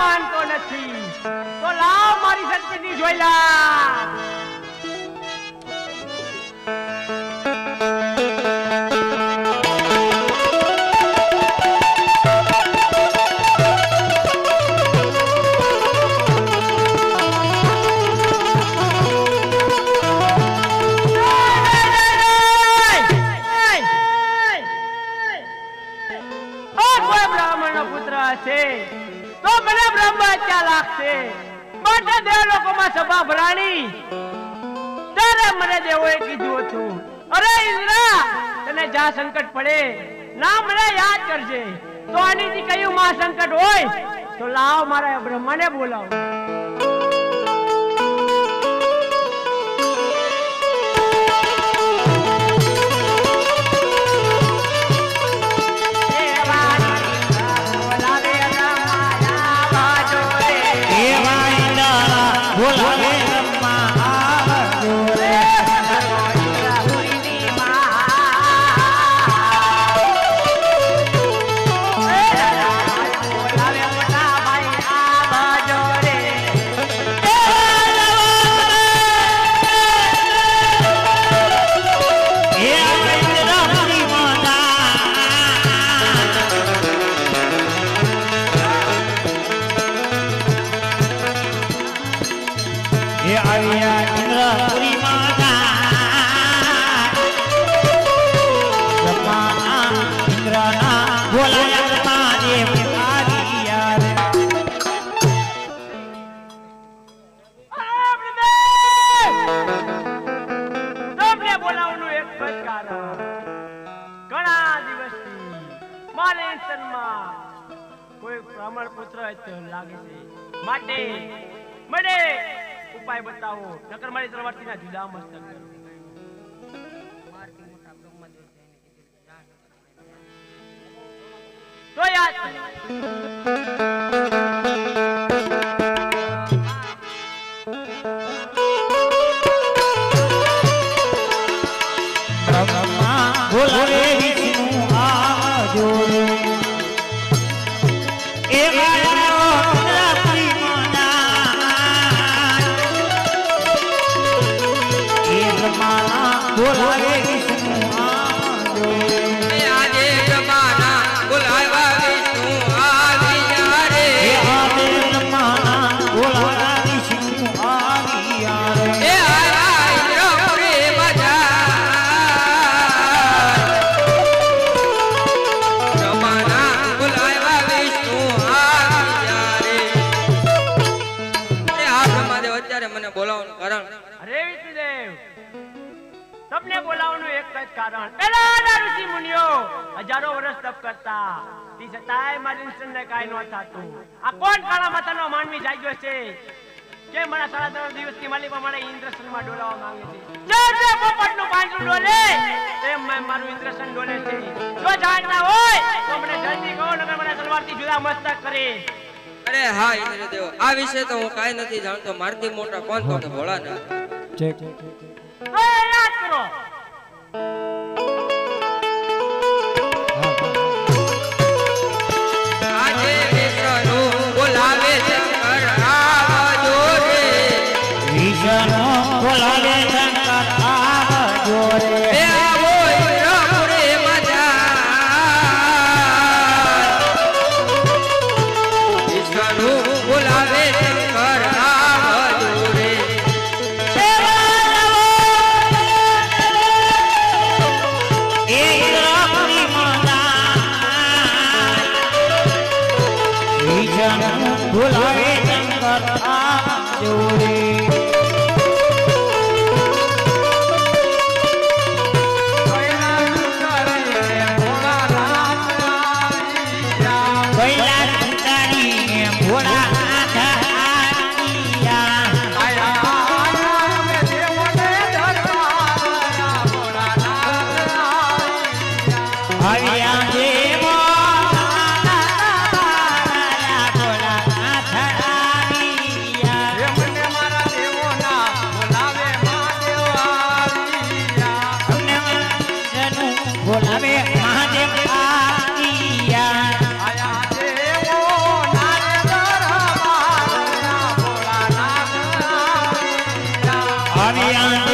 માનતો નથી. તો લાવ મારી સદગતિ જોઈ લા લોકોમાં સભા ભરાણી. ત્યારે મને દેવોએ કીધું હતું, અરે ઇન્દ્રા, તને જ્યાં સંકટ પડે ના મને યાદ કરજે. તો આની કયું માં સંકટ હોય, તો લાવ મારા બ્રહ્માને બોલાવે. મારે કોઈ બ્રાહ્મણ પુત્ર લાગે છે. માટે, મને ઉપાય બતાવો. નકર મારી તલવારથી ના જુદા મસ્તક કરો તો યાદ. અરે વિષ્ણુદેવ, તમને બોલાવવાનું એક જ કારણ. પેલા ઋષિ મુનિઓ, હજારો વર્ષ તપ કરતા. તે છતાંય મારી ઇન્દ્રને કાંઈ ન થતું. આ કોણ કાળા માતાનો માનવી જાગ્યો છે? કે મારા સાડા ત્રણ દિવસથી માલિક મારા ઇન્દ્રસનમાં ડોલાવા માંગે છે. જે જે પોપટનું પાંજરું ડોલે તેમ મેં મારું ઇન્દ્રસન ડોલે છે. જો જાણતા હોય, તો મને જલ્દી કહો, નકર મને તલવારથી જુદા મસ્તક કરે. અરે હા, ઇન્દ્રદેવ, આ વિશે તો હું કાઈ નથી જાણતો. મારથી મોટા કોણ તો? ભોળા ભોળાનાથ. તો એ બોલાવે શંકર આ રે. આવી